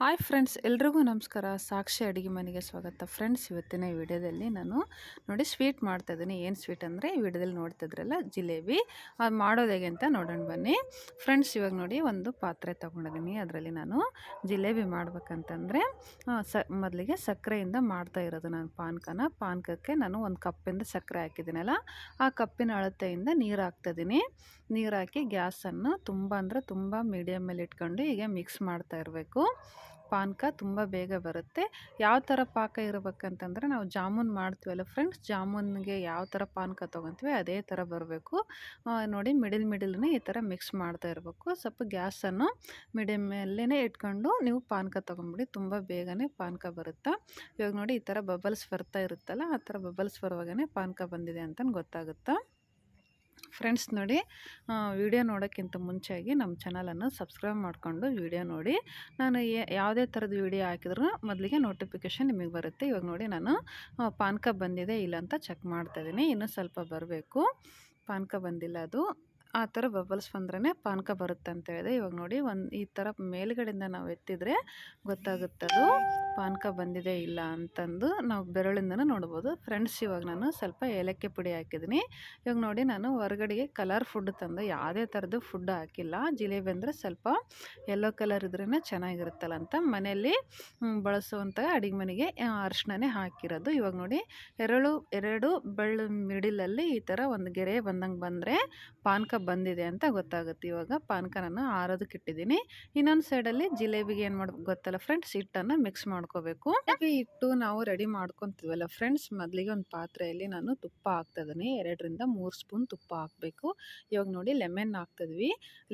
Hi friends ಎಲ್ರಿಗೂ ನಮಸ್ಕಾರ. ಸಾಕ್ಷಿ ಅಡುಗೆ ಮನೆಗೆ ಸ್ವಾಗತ. ಫ್ರೆಂಡ್ಸ್ ಇವತ್ತಿನ ವಿಡಿಯೋದಲ್ಲಿ ನಾನು ನೋಡಿ ಸ್ವೀಟ್ ಮಾಡ್ತಾ ಇದ್ದೀನಿ. ಏನು ಸ್ವೀಟ್ ಅಂದರೆ ಈ ವಿಡಿಯೋದಲ್ಲಿ ನೋಡ್ತಿದ್ರಲ್ಲ, ಜಿಲೇಬಿ. ಅದು ಮಾಡೋದು ಹೇಗೆ ಅಂತ ನೋಡೋಣ ಬನ್ನಿ. ಫ್ರೆಂಡ್ಸ್ ಇವಾಗ ನೋಡಿ ಒಂದು ಪಾತ್ರೆ ತೊಗೊಂಡಿದ್ದೀನಿ. ಅದರಲ್ಲಿ ನಾನು ಜಿಲೇಬಿ ಮಾಡ್ಬೇಕಂತಂದರೆ ಸ, ಮೊದಲಿಗೆ ಸಕ್ಕರೆಯಿಂದ ಮಾಡ್ತಾ ಇರೋದು ನಾನು ಪಾನಕನ. ಪಾನಕಕ್ಕೆ ನಾನು ಒಂದು ಕಪ್ಪಿಂದ ಸಕ್ಕರೆ ಹಾಕಿದ್ದೀನಲ್ಲ, ಆ ಕಪ್ಪಿನ ಅಳತೆಯಿಂದ ನೀರು ಹಾಕ್ತಾಯಿದ್ದೀನಿ ನೀರು ಹಾಕಿ ಗ್ಯಾಸನ್ನು ತುಂಬ ಅಂದರೆ ತುಂಬ ಮೀಡಿಯಮಲ್ಲಿ ಇಟ್ಕೊಂಡು ಹೀಗೆ ಮಿಕ್ಸ್ ಮಾಡ್ತಾ ಇರಬೇಕು. ಪಾನಕ ತುಂಬ ಬೇಗ ಬರುತ್ತೆ. ಯಾವ ಥರ ಪಾಕ ಇರಬೇಕಂತಂದರೆ ನಾವು ಜಾಮೂನ್ ಮಾಡ್ತೀವಲ್ಲ ಫ್ರೆಂಡ್ಸ್ ಜಾಮೂನ್ಗೆ ಯಾವ ಥರ ಪಾನಕ ತೊಗೊತೀವಿ ಅದೇ ಥರ ಬರಬೇಕು. ನೋಡಿ ಮಿಡಿಲ್ ಮಿಡಿಲ್ನೇ ಈ ಥರ ಮಿಕ್ಸ್ ಮಾಡ್ತಾ ಇರಬೇಕು. ಸ್ವಲ್ಪ ಗ್ಯಾಸನ್ನು ಮೀಡಿಯಮಲ್ಲೇ ಇಟ್ಕೊಂಡು ನೀವು ಪಾನಕ ತೊಗೊಂಬಿಡಿ, ತುಂಬ ಬೇಗನೆ ಪಾನಕ ಬರುತ್ತೆ. ಇವಾಗ ನೋಡಿ ಈ ಥರ ಬಬಲ್ಸ್ ಬರ್ತಾ ಇರುತ್ತಲ್ಲ, ಆ ಥರ ಬಬಲ್ಸ್ ಬರುವಾಗನೇ ಪಾನಕ ಬಂದಿದೆ ಅಂತ ಗೊತ್ತಾಗುತ್ತೆ? ಫ್ರೆಂಡ್ಸ್ ನೋಡಿ ವಿಡಿಯೋ ನೋಡೋಕ್ಕಿಂತ ಮುಂಚೆಯಾಗಿ ನಮ್ಮ ಚಾನಲನ್ನು ಸಬ್ಸ್ಕ್ರೈಬ್ ಮಾಡಿಕೊಂಡು ವಿಡಿಯೋ ನೋಡಿ. ನಾನು ಯಾವುದೇ ಥರದ ವಿಡಿಯೋ ಹಾಕಿದ್ರು ಮೊದಲಿಗೆ ನೋಟಿಫಿಕೇಷನ್ ನಿಮಗೆ ಬರುತ್ತೆ. ಇವಾಗ ನೋಡಿ ನಾನು ಪಾನ್ಕ ಬಂದಿದೆ, ಇಲ್ಲ ಅಂತ ಚೆಕ್ ಮಾಡ್ತಾಯಿದ್ದೀನಿ ಇನ್ನೂ ಸ್ವಲ್ಪ ಬರಬೇಕು. ಪಾನ್ಕ ಬಂದಿಲ್ಲ ಅದು. ಆ ಥರ ಬಬಲ್ಸ್ ಬಂದ್ರೇ ಪಾನಕ ಬರುತ್ತೆ ಅಂತ ಹೇಳಿದೆ. ಇವಾಗ ನೋಡಿ ಒಂದು ಈ ಥರ ಮೇಲ್ಗಡೆಯಿಂದ ನಾವು ಎತ್ತಿದರೆ ಗೊತ್ತಾಗುತ್ತದು ಪಾನಕ ಬಂದಿದೆ ಇಲ್ಲ ಅಂತಂದು ನಾವು ಬೆರಳಿಂದನೂ ನೋಡ್ಬೋದು. ಫ್ರೆಂಡ್ಸ್, ಇವಾಗ ನಾನು ಸ್ವಲ್ಪ ಏಲಕ್ಕಿ ಪುಡಿ ಹಾಕಿದ್ದೀನಿ. ಇವಾಗ ನೋಡಿ ನಾನು ಹೊರಗಡೆಗೆ ಕಲರ್ ಫುಡ್ ತಂದು ಯಾವುದೇ ಥರದ್ದು ಫುಡ್ ಹಾಕಿಲ್ಲ. ಜಿಲೇಬಿ ಅಂದರೆ ಸ್ವಲ್ಪ ಯೆಲ್ಲೋ ಕಲರ್ ಇದ್ರೇ ಚೆನ್ನಾಗಿರುತ್ತಲ್ಲ ಅಂತ ಮನೆಯಲ್ಲಿ ಬಳಸುವಂಥ ಅಡಿಗೆ ಮನೆಗೆ ಅರಿಶಿಣನೇ ಹಾಕಿರೋದು. ಇವಾಗ ನೋಡಿ ಎರಡು ಎರಡು ಬೆಳ್ಳು ಮಿಡಿಲಲ್ಲಿ ಈ ಥರ ಒಂದು ಗೆರೆ ಬಂದಂಗೆ ಬಂದರೆ ಪಾನಕ ಬಂದಿದೆ ಅಂತ ಗೊತ್ತಾಗುತ್ತೆ. ಇವಾಗ ಪಾನಕ ನಾನು ಆರೋದಕ್ಕೆ ಇಟ್ಟಿದ್ದೀನಿ. ಇನ್ನೊಂದು ಸೈಡಲ್ಲಿ ಜಿಲೇಬಿಗೆ ಏನು ಮಾಡ್ ಗೊತ್ತಲ್ಲ ಫ್ರೆಂಡ್ಸ್ ಹಿಟ್ಟನ್ನು ಮಿಕ್ಸ್ ಮಾಡ್ಕೋಬೇಕು. ಜಿಲೇಬಿ ಹಿಟ್ಟು ನಾವು ರೆಡಿ ಮಾಡ್ಕೊತೀವಲ್ಲ ಫ್ರೆಂಡ್ಸ್ ಮೊದಲಿಗೆ ಒಂದು ಪಾತ್ರೆಯಲ್ಲಿ ನಾನು ತುಪ್ಪ ಹಾಕ್ತಾ ಇದ್ದೀನಿ. ಎರಡರಿಂದ ಮೂರು ಸ್ಪೂನ್ ತುಪ್ಪ ಹಾಕಬೇಕು. ಇವಾಗ ನೋಡಿ ಲೆಮನ್ ಹಾಕ್ತಿದ್ವಿ.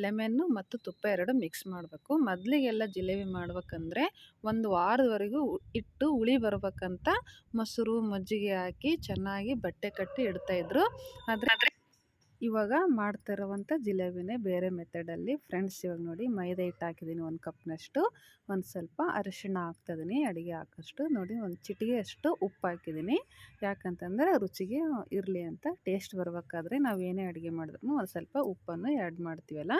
ಲೆಮನ್ನು ಮತ್ತು ತುಪ್ಪ ಎರಡು ಮಿಕ್ಸ್ ಮಾಡಬೇಕು. ಮೊದಲಿಗೆಲ್ಲ ಜಿಲೇಬಿ ಮಾಡ್ಬೇಕಂದ್ರೆ ಒಂದು ವಾರದವರೆಗೂ ಹಿಟ್ಟು ಉಳಿ ಹುಳಿ ಬರ್ಬೇಕಂತ ಮೊಸರು, ಮಜ್ಜಿಗೆ ಹಾಕಿ ಚೆನ್ನಾಗಿ ಬಟ್ಟೆ ಕಟ್ಟಿ ಇಡ್ತಾಯಿದ್ರು ಆದರೆ ಇವಾಗ ಮಾಡ್ತಾ ಇರೋವಂಥ ಜಿಲೇಬಿನೇ ಬೇರೆ ಮೆಥಡಲ್ಲಿ ಫ್ರೆಂಡ್ಸ್ ಇವಾಗ ನೋಡಿ ಮೈದಾ ಹಿಟ್ಟು ಹಾಕಿದ್ದೀನಿ ಒಂದು ಕಪ್ನಷ್ಟು, ಒಂದು ಸ್ವಲ್ಪ ಅರಿಶಿಣ ಹಾಕ್ತಿದ್ದೀನಿ, ಅಡುಗೆ ಹಾಕೋಷ್ಟು, ನೋಡಿ ಒಂದು ಚಿಟಿಗೆ ಅಷ್ಟು ಉಪ್ಪು ಹಾಕಿದ್ದೀನಿ. ಯಾಕಂತಂದರೆ ರುಚಿಗೆ ಇರಲಿ ಅಂತ ಟೇಸ್ಟ್ ಬರಬೇಕಾದ್ರೆ ನಾವು ಏನೇ ಅಡುಗೆ ಮಾಡಿದ್ರು ಒಂದು ಸ್ವಲ್ಪ ಉಪ್ಪನ್ನು ಆ್ಯಡ್ ಮಾಡ್ತೀವಲ್ಲ,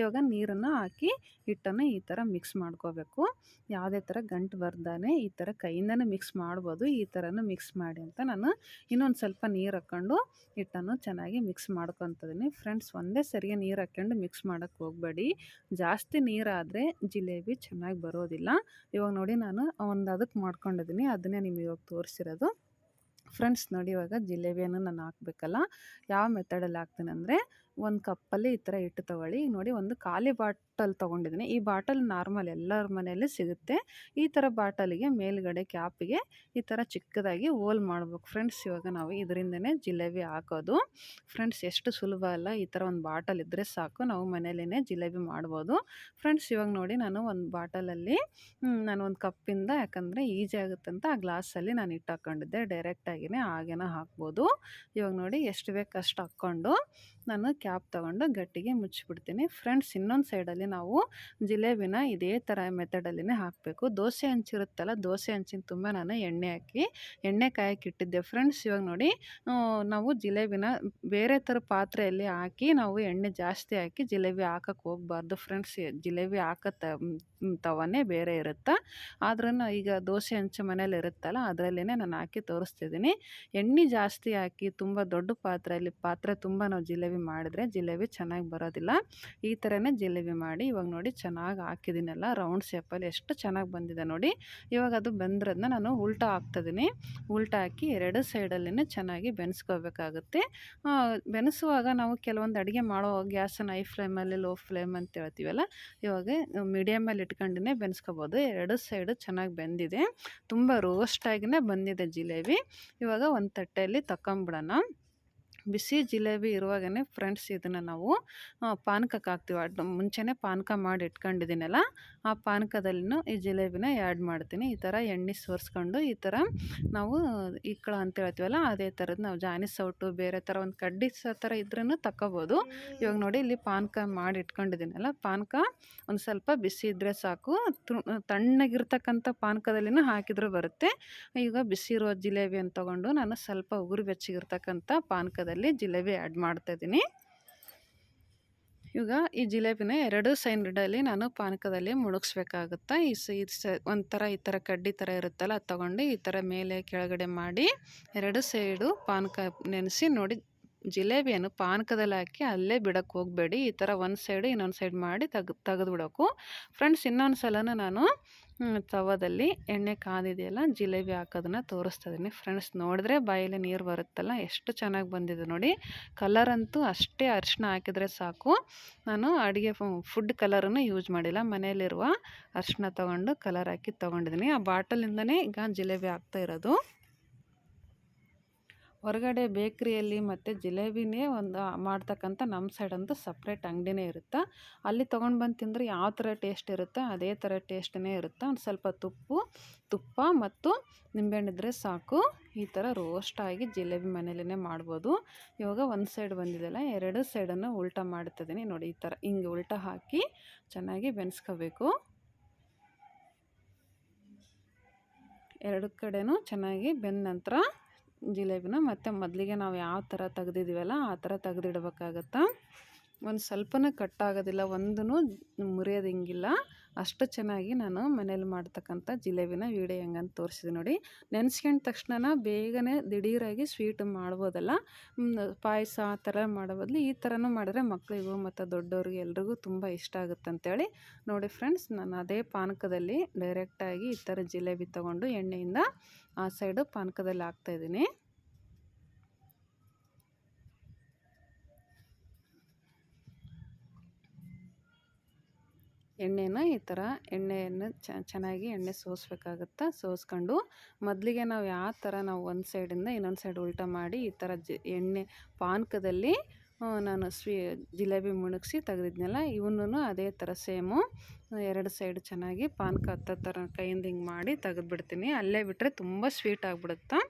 ಇವಾಗ ನೀರನ್ನು ಹಾಕಿ ಹಿಟ್ಟನ್ನು ಈ ಥರ ಮಿಕ್ಸ್ ಮಾಡ್ಕೋಬೇಕು. ಯಾವುದೇ ಥರ ಗಂಟು ಬರ್ದಾನೆ ಈ ಥರ ಕೈಯಿಂದನೇ ಮಿಕ್ಸ್ ಮಾಡ್ಬೋದು, ಈ ಥರನೂ ಮಿಕ್ಸ್ ಮಾಡಿ ಅಂತ ನಾನು ಇನ್ನೊಂದು ಸ್ವಲ್ಪ ನೀರು ಹಾಕ್ಕೊಂಡು ಹಿಟ್ಟನ್ನು ಚೆನ್ನಾಗಿ ಮಿಕ್ಸ್ ಮಾಡ್ಕೊತಿದ್ದೀನಿ ಫ್ರೆಂಡ್ಸ್ ಒಂದೇ ಸರಿಗೆ ನೀರು ಹಾಕ್ಕೊಂಡು ಮಿಕ್ಸ್ ಮಾಡೋಕ್ಕೆ ಹೋಗಬೇಡಿ. ಜಾಸ್ತಿ ನೀರಾದರೆ ಜಿಲೇಬಿ ಚೆನ್ನಾಗಿ ಬರೋದಿಲ್ಲ. ಇವಾಗ ನೋಡಿ ನಾನು ಒಂದು ಅದಕ್ಕೆ ಮಾಡ್ಕೊಂಡಿದ್ದೀನಿ ಅದನ್ನೇ ನಿಮಗೆ ಇವಾಗ ತೋರಿಸಿರೋದು. ಫ್ರೆಂಡ್ಸ್ ನೋಡಿ ಇವಾಗ ಜಿಲೇಬಿಯನ್ನು ನಾನು ಹಾಕಬೇಕಲ್ಲ, ಯಾವ ಮೆಥಡಲ್ಲಿ ಹಾಕ್ತೀನಿ ಅಂದರೆ ಒಂದು ಕಪ್ಪಲ್ಲಿ ಈ ಥರ ಹಿಟ್ಟು ತೊಗೊಳ್ಳಿ. ನೋಡಿ ಒಂದು ಖಾಲಿ ಬಾಟಲ್ ತೊಗೊಂಡಿದ್ದೀನಿ. ಈ ಬಾಟಲ್ ನಾರ್ಮಲ್ ಎಲ್ಲರ ಮನೆಯಲ್ಲಿ ಸಿಗುತ್ತೆ. ಈ ಥರ ಬಾಟಲಿಗೆ ಮೇಲ್ಗಡೆ ಕ್ಯಾಪಿಗೆ ಈ ಥರ ಚಿಕ್ಕದಾಗಿ ಹೋಲ್ ಮಾಡ್ಬೇಕು. ಫ್ರೆಂಡ್ಸ್, ಇವಾಗ ನಾವು ಇದರಿಂದನೇ ಜಿಲೇಬಿ ಹಾಕೋದು. ಫ್ರೆಂಡ್ಸ್, ಎಷ್ಟು ಸುಲಭ ಅಲ್ಲ ಈ ಥರ ಒಂದು ಬಾಟಲ್ ಇದ್ದರೆ ಸಾಕು. ನಾವು ಮನೇಲೇ ಜಿಲೇಬಿ ಮಾಡ್ಬೋದು. ಫ್ರೆಂಡ್ಸ್, ಇವಾಗ ನೋಡಿ ನಾನು ಒಂದು ಬಾಟಲಲ್ಲಿ ನಾನು ಒಂದು ಕಪ್ಪಿಂದ, ಯಾಕಂದರೆ ಈಜಿ ಆಗುತ್ತೆ ಅಂತ ಆ ಗ್ಲಾಸಲ್ಲಿ ನಾನು ಇಟ್ಟು ಹಾಕ್ಕೊಂಡಿದ್ದೆ ಡೈರೆಕ್ಟಾಗಿಯೇ ಹಾಗೇನ ಹಾಕ್ಬೋದು. ಇವಾಗ ನೋಡಿ ಎಷ್ಟು ಬೇಕು ಅಷ್ಟು ಹಾಕ್ಕೊಂಡು ನಾನು ಕ್ಯಾಪ್ ತೊಗೊಂಡು ಗಟ್ಟಿಗೆ ಮುಚ್ಚಿಬಿಡ್ತೀನಿ. ಫ್ರೆಂಡ್ಸ್, ಇನ್ನೊಂದು ಸೈಡಲ್ಲಿ ನಾವು ಜಿಲೇಬಿನ ಇದೇ ಥರ ಮೆಥಡಲ್ಲಿನೇ ಹಾಕಬೇಕು. ದೋಸೆ ಹಂಚಿರುತ್ತಲ್ಲ, ದೋಸೆ ಹಂಚಿನ ತುಂಬ ನಾನು ಎಣ್ಣೆ ಹಾಕಿ, ಎಣ್ಣೆ ಕಾಯಕ್ಕೆ ಇಟ್ಟಿದ್ದೆ. ಫ್ರೆಂಡ್ಸ್, ಇವಾಗ ನೋಡಿ ನಾವು ಜಿಲೇಬಿನ ಬೇರೆ ಥರ ಪಾತ್ರೆಯಲ್ಲಿ ಹಾಕಿ, ನಾವು ಎಣ್ಣೆ ಜಾಸ್ತಿ ಹಾಕಿ ಜಿಲೇಬಿ ಹಾಕಕ್ಕೆ ಹೋಗಬಾರ್ದು. ಫ್ರೆಂಡ್ಸ್ ಜಿಲೇಬಿ ಹಾಕೋ ತವನೇ ಬೇರೆ ಇರುತ್ತೆ? ಆದ್ರೂ ಈಗ ದೋಸೆ ಹಂಚು ಮನೇಲಿ ಇರುತ್ತಲ್ಲ ಅದರಲ್ಲೇ ನಾನು ಹಾಕಿ ತೋರಿಸ್ತಿದ್ದೀನಿ. ಎಣ್ಣೆ ಜಾಸ್ತಿ ಹಾಕಿ, ತುಂಬ ದೊಡ್ಡ ಪಾತ್ರೆಯಲ್ಲಿ, ಪಾತ್ರೆ ತುಂಬ ನಾವು ಜಿಲೇಬಿ ಮಾಡಿದ್ರೆ ಜಿಲೇಬಿ ಚೆನ್ನಾಗಿ ಬರೋದಿಲ್ಲ. ಈ ಥರನೇ ಜಿಲೇಬಿ ಮಾಡಿ ಇವಾಗ ನೋಡಿ ಚೆನ್ನಾಗಿ ಹಾಕಿದ್ದೀನಲ್ಲ ರೌಂಡ್ ಶೇಪಲ್ಲಿ ಎಷ್ಟು ಚೆನ್ನಾಗಿ ಬಂದಿದೆ ನೋಡಿ. ಇವಾಗ ಅದು ಬೆಂದ್ರದನ್ನ ನಾನು ಉಲ್ಟಾ ಹಾಕ್ತಿದ್ದೀನಿ ಉಲ್ಟಾ ಹಾಕಿ ಎರಡು ಸೈಡಲ್ಲೇ ಚೆನ್ನಾಗಿ ಬೆನ್ಸ್ಕೋಬೇಕಾಗುತ್ತೆ. ಬೆನ್ಸುವಾಗ ನಾವು ಕೆಲವೊಂದು ಅಡುಗೆ ಮಾಡೋ ಗ್ಯಾಸನ್ನು ಹೈ ಫ್ಲೇಮಲ್ಲಿ, ಲೋ ಫ್ಲೇಮ್ ಅಂತ ಹೇಳ್ತೀವಲ್ಲ, ಇವಾಗ ಮೀಡಿಯಮಲ್ಲಿ ಇಟ್ಕೊಂಡೇ ಬೆನ್ಸ್ಕೋಬೋದು. ಎರಡು ಸೈಡು ಚೆನ್ನಾಗಿ ಬೆಂದಿದೆ. ತುಂಬ ರೋಸ್ಟಾಗಿನೇ ಬಂದಿದೆ ಜಿಲೇಬಿ. ಇವಾಗ ಒಂದು ತಟ್ಟೆಯಲ್ಲಿ ತಗೊಂಬಿಡೋಣ ಬಿಸಿ ಜಿಲೇಬಿ ಇರುವಾಗನೇ ಫ್ರೆಂಡ್ಸ್ ಇದನ್ನು ನಾವು ಪಾನಕಕ್ಕೆ ಹಾಕ್ತೀವಿ. ಅಡ್ ಮುಂಚೆನೇ ಪಾನಕ ಮಾಡಿ ಇಟ್ಕೊಂಡಿದ್ದೀನಲ್ಲ, ಆ ಪಾನಕದಲ್ಲಿನೂ ಈ ಜಿಲೇಬಿನ ಆ್ಯಡ್ ಮಾಡ್ತೀನಿ. ಈ ಥರ ಎಣ್ಣೆ ಸೋರಿಸ್ಕೊಂಡು ಈ ಥರ ನಾವು ಇಕ್ಕಳ ಅಂತ ಹೇಳ್ತೀವಲ್ಲ, ಅದೇ ಥರದ್ದು ನಾವು ಜಾನಿ ಸೌಟು, ಬೇರೆ ಥರ ಒಂದು ಕಡ್ಡಿ ಸ ಥರ ಇದ್ರೂ ತಗೋಬೋದು ಇವಾಗ ನೋಡಿ ಇಲ್ಲಿ ಪಾನಕ ಮಾಡಿ ಇಟ್ಕೊಂಡಿದ್ದೀನಲ್ಲ, ಪಾನಕ ಒಂದು ಸ್ವಲ್ಪ ಬಿಸಿ ಇದ್ದರೆ ಸಾಕು. ತಣ್ಣಗಿರ್ತಕ್ಕಂಥ ಪಾನಕದಲ್ಲಿನೂ ಹಾಕಿದರೂ ಬರುತ್ತೆ. ಈಗ ಬಿಸಿ ಇರೋ ಜಿಲೇಬಿಯನ್ನು ತೊಗೊಂಡು ನಾನು ಸ್ವಲ್ಪ ಉಗುರು ಬೆಚ್ಚಗಿರ್ತಕ್ಕಂಥ ಪಾನಕದಲ್ಲಿ ಜಿಲೇಬಿ ಆ್ಯಡ್ ಮಾಡ್ತಾಯಿದ್ದೀನಿ ಈಗ ಈ ಜಿಲೇಬಿನ ಎರಡು ಸೈಡಲ್ಲಿ ನಾನು ಪಾನಕದಲ್ಲಿ ಮುಳುಗಿಸ್ಬೇಕಾಗುತ್ತೆ ಈ ಸ, ಒಂಥರ ಈ ಥರ ಕಡ್ಡಿ ಥರ ಇರುತ್ತಲ್ಲ, ಅದು ತೊಗೊಂಡು ಈ ಥರ ಮೇಲೆ ಕೆಳಗಡೆ ಮಾಡಿ ಎರಡು ಸೈಡು ಪಾನಕ ನೆನೆಸಿ ನೋಡಿ ಜಿಲೇಬಿಯನ್ನು ಪಾನಕದಲ್ಲಿ ಹಾಕಿ ಅಲ್ಲೇ ಬಿಡೋಕ್ಕೆ ಹೋಗಬೇಡಿ. ಈ ಥರ ಒಂದು ಸೈಡು ಇನ್ನೊಂದು ಸೈಡ್ ಮಾಡಿ ತೆಗ್ ತೆಗೆದ್ಬಿಡೋಕು ಫ್ರೆಂಡ್ಸ್ ಇನ್ನೊಂದು ಸಲನೂ ನಾನು ತವದಲ್ಲಿ ಎಣ್ಣೆ ಕಾದಿದೆಯಲ್ಲ, ಜಿಲೇಬಿ ಹಾಕೋದನ್ನ ತೋರಿಸ್ತಾ ಇದ್ದೀನಿ ಫ್ರೆಂಡ್ಸ್ ನೋಡಿದ್ರೆ ಬಾಯಲ್ಲಿ ನೀರು ಬರುತ್ತಲ್ಲ, ಎಷ್ಟು ಚೆನ್ನಾಗಿ ಬಂದಿದೆ ನೋಡಿ. ಕಲರ್ ಅಂತೂ ಅಷ್ಟೇ ಅರಿಶಿನ ಹಾಕಿದರೆ ಸಾಕು. ನಾನು ಅಡುಗೆ ಫುಡ್ ಕಲರನ್ನು ಯೂಸ್ ಮಾಡಿಲ್ಲ. ಮನೆಯಲ್ಲಿರುವ ಅರಿಶಿನ ತೊಗೊಂಡು ಕಲರ್ ಹಾಕಿ ತೊಗೊಂಡಿದ್ದೀನಿ ಆ ಬಾಟಲಿಂದನೇ ಈಗ ಜಿಲೇಬಿ ಹಾಕ್ತಾ ಇರೋದು. ಹೊರಗಡೆ ಬೇಕ್ರಿಯಲ್ಲಿ ಮತ್ತು ಜಿಲೇಬಿನೇ ಒಂದು ಮಾಡ್ತಕ್ಕಂಥ ನಮ್ಮ ಸೈಡ್ ಅಂತೂ ಸಪ್ರೇಟ್ ಅಂಗಡಿನೇ ಇರುತ್ತೆ? ಅಲ್ಲಿ ತೊಗೊಂಡು ಬಂದು ತಿಂದರೆ ಯಾವ ಥರ ಟೇಸ್ಟ್ ಇರುತ್ತೆ ಅದೇ ಥರ ಟೇಸ್ಟೇ ಇರುತ್ತೆ? ಒಂದು ಸ್ವಲ್ಪ ತುಪ್ಪು, ತುಪ್ಪ ಮತ್ತು ನಿಂಬೆಹಣ್ಣಿದ್ರೆ ಸಾಕು. ಈ ಥರ ರೋಸ್ಟಾಗಿ ಜಿಲೇಬಿ ಮನೇಲೇ ಮಾಡ್ಬೋದು. ಇವಾಗ ಒಂದು ಸೈಡ್ ಬಂದಿದೆಯಲ್ಲ, ಎರಡು ಸೈಡನ್ನು ಉಲ್ಟಾ ಮಾಡ್ತಿದ್ದೀನಿ ನೋಡಿ ಈ ಥರ ಹಿಂಗೆ ಉಲ್ಟಾ ಹಾಕಿ ಚೆನ್ನಾಗಿ ಬೆನ್ಸ್ಕೋಬೇಕು. ಎರಡು ಕಡೆನೂ ಚೆನ್ನಾಗಿ ಬೆಂದ ನಂತರ ಜಿಲೇಬಿನ ಮತ್ತು ಮೊದಲಿಗೆ ನಾವು ಯಾವ ಥರ ತೆಗ್ದಿದ್ದೀವಲ್ಲ ಆ ಥರ ತೆಗ್ದಿಡ್ಬೇಕಾಗತ್ತೆ? ಒಂದು ಸ್ವಲ್ಪನೂ ಕಟ್ಟಾಗೋದಿಲ್ಲ ಒಂದೂ ಮುರಿಯೋದು ಹಿಂಗಿಲ್ಲ. ಅಷ್ಟು ಚೆನ್ನಾಗಿ ನಾನು ಮನೇಲಿ ಮಾಡ್ತಕ್ಕಂಥ ಜಿಲೇಬಿನ ವೀಡಿಯೋ ಹೆಂಗಂತ ತೋರಿಸಿದೆ ನೋಡಿ. ನೆನೆಸ್ಕೊಂಡ ತಕ್ಷಣ ಬೇಗನೆ ದಿಢೀರಾಗಿ ಸ್ವೀಟ್ ಮಾಡ್ಬೋದಲ್ಲ. ಪಾಯಸ ಆ ಥರ ಮಾಡೋ ಬದಲು ಈ ಥರನೂ ಮಾಡಿದ್ರೆ ಮಕ್ಕಳಿಗೂ ಮತ್ತು ದೊಡ್ಡವ್ರಿಗೆ ಎಲ್ರಿಗೂ ತುಂಬ ಇಷ್ಟ ಆಗುತ್ತೆ ಅಂತೇಳಿ ನೋಡಿ ಫ್ರೆಂಡ್ಸ್, ನಾನು ಅದೇ ಪಾನಕದಲ್ಲಿ ಡೈರೆಕ್ಟಾಗಿ ಈ ಥರ ಜಿಲೇಬಿ ತೊಗೊಂಡು ಎಣ್ಣೆಯಿಂದ ಆ ಸೈಡು ಪಾನಕದಲ್ಲಿ ಹಾಕ್ತಾಯಿದ್ದೀನಿ ಎಣ್ಣೆನ ಈ ಥರ ಎಣ್ಣೆಯನ್ನು ಚೆನ್ನಾಗಿ ಎಣ್ಣೆ ಸೋಸ್ಬೇಕಾಗುತ್ತೆ ಸೋಸ್ಕೊಂಡು ಮೊದಲಿಗೆ ನಾವು ಯಾವ ಥರ ನಾವು ಒಂದು ಸೈಡಿಂದ ಇನ್ನೊಂದು ಸೈಡ್ ಉಲ್ಟ ಮಾಡಿ ಈ ಥರ ಜ ಎಣ್ಣೆ ಪಾನಕದಲ್ಲಿ ನಾನು ಸ್ವೀ ಜಿಲೇಬಿ ಮುಣಗಿಸಿ ತೆಗೆದಿದ್ನಲ್ಲ ಇವನ್ನೂ ಅದೇ ಥರ ಸೇಮು, ಎರಡು ಸೈಡ್ ಚೆನ್ನಾಗಿ ಪಾನಕ ಹತ್ತೋ ಥರ ಕೈಯಿಂದ ಹಿಂಗೆ ಮಾಡಿ ತೆಗೆದ್ಬಿಡ್ತೀನಿ. ಅಲ್ಲೇ ಬಿಟ್ಟರೆ ತುಂಬ ಸ್ವೀಟ್ ಆಗಿಬಿಡುತ್ತೆ?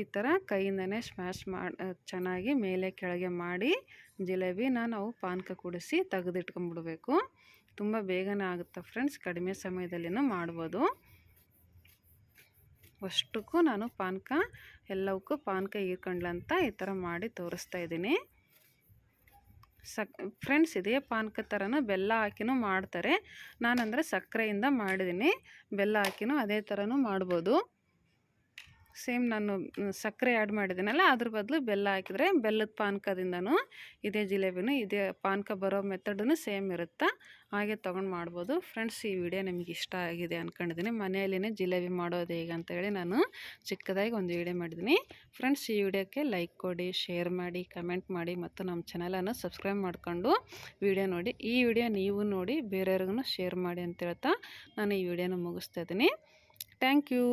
ಈ ಥರ ಕೈಯಿಂದನೇ ಸ್ಮ್ಯಾಶ್ ಮಾಡಿ ಚೆನ್ನಾಗಿ ಮೇಲೆ ಕೆಳಗೆ ಮಾಡಿ ಜಿಲೇಬಿನ ನಾವು ಪಾನಕ ಕುಡಿಸಿ ತೆಗೆದಿಟ್ಕೊಂಡ್ಬಿಡ್ಬೇಕು ತುಂಬ ಬೇಗನೆ ಆಗುತ್ತೆ ಫ್ರೆಂಡ್ಸ್ ಕಡಿಮೆ ಸಮಯದಲ್ಲಿನೂ ಮಾಡ್ಬೋದು. ಅಷ್ಟಕ್ಕೂ ನಾನು ಪಾನಕ, ಎಲ್ಲವಕ್ಕೂ ಪಾನಕ ಹೀರ್ಕೊಂಡ್ಲಂತ ಈ ಥರ ಮಾಡಿ ತೋರಿಸ್ತಾ ಇದ್ದೀನಿ. ಸಕ್ ಫ್ರೆಂಡ್ಸ್ ಇದೇ ಪಾನಕ ಥರನೂ ಬೆಲ್ಲ ಹಾಕಿನೂ ಮಾಡ್ತಾರೆ. ನಾನಂದರೆ ಸಕ್ಕರೆಯಿಂದ ಮಾಡಿದ್ದೀನಿ. ಬೆಲ್ಲ ಹಾಕಿನೂ ಅದೇ ಥರನೂ ಮಾಡ್ಬೋದು. ಸೇಮ್ ನಾನು ಸಕ್ಕರೆ ಆ್ಯಡ್ ಮಾಡಿದ್ದೀನಲ್ಲ, ಅದ್ರ ಬದಲು ಬೆಲ್ಲ ಹಾಕಿದರೆ ಬೆಲ್ಲದ ಪಾನಕದಿಂದನೂ ಇದೇ ಜಿಲೇಬಿನೂ ಇದೇ ಪಾನಕ ಬರೋ ಮೆಥಡೂ ಸೇಮ್ ಇರುತ್ತೆ? ಹಾಗೆ ತೊಗೊಂಡು ಮಾಡ್ಬೋದು. ಫ್ರೆಂಡ್ಸ್, ಈ ವಿಡಿಯೋ ನಿಮಗೆ ಇಷ್ಟ ಆಗಿದೆ ಅಂದ್ಕೊಂಡಿದ್ದೀನಿ ಮನೆಯಲ್ಲೇ ಜಿಲೇಬಿ ಮಾಡೋದು ಹೇಗೆ ಅಂತೇಳಿ ನಾನು ಚಿಕ್ಕದಾಗಿ ಒಂದು ವಿಡಿಯೋ ಮಾಡಿದ್ದೀನಿ. ಫ್ರೆಂಡ್ಸ್, ಈ ವಿಡಿಯೋಕ್ಕೆ ಲೈಕ್ ಕೊಡಿ, ಶೇರ್ ಮಾಡಿ, ಕಮೆಂಟ್ ಮಾಡಿ ಮತ್ತು ನಮ್ಮ ಚಾನಲನ್ನು ಸಬ್ಸ್ಕ್ರೈಬ್ ಮಾಡಿಕೊಂಡು ವಿಡಿಯೋ ನೋಡಿ. ಈ ವಿಡಿಯೋ ನೀವು ನೋಡಿ, ಬೇರೆಯವ್ರಿಗೂ ಶೇರ್ ಮಾಡಿ ಅಂತ ಹೇಳ್ತಾ ನಾನು ಈ ವಿಡಿಯೋನ ಮುಗಿಸ್ತಾ ಇದ್ದೀನಿ. Thank you.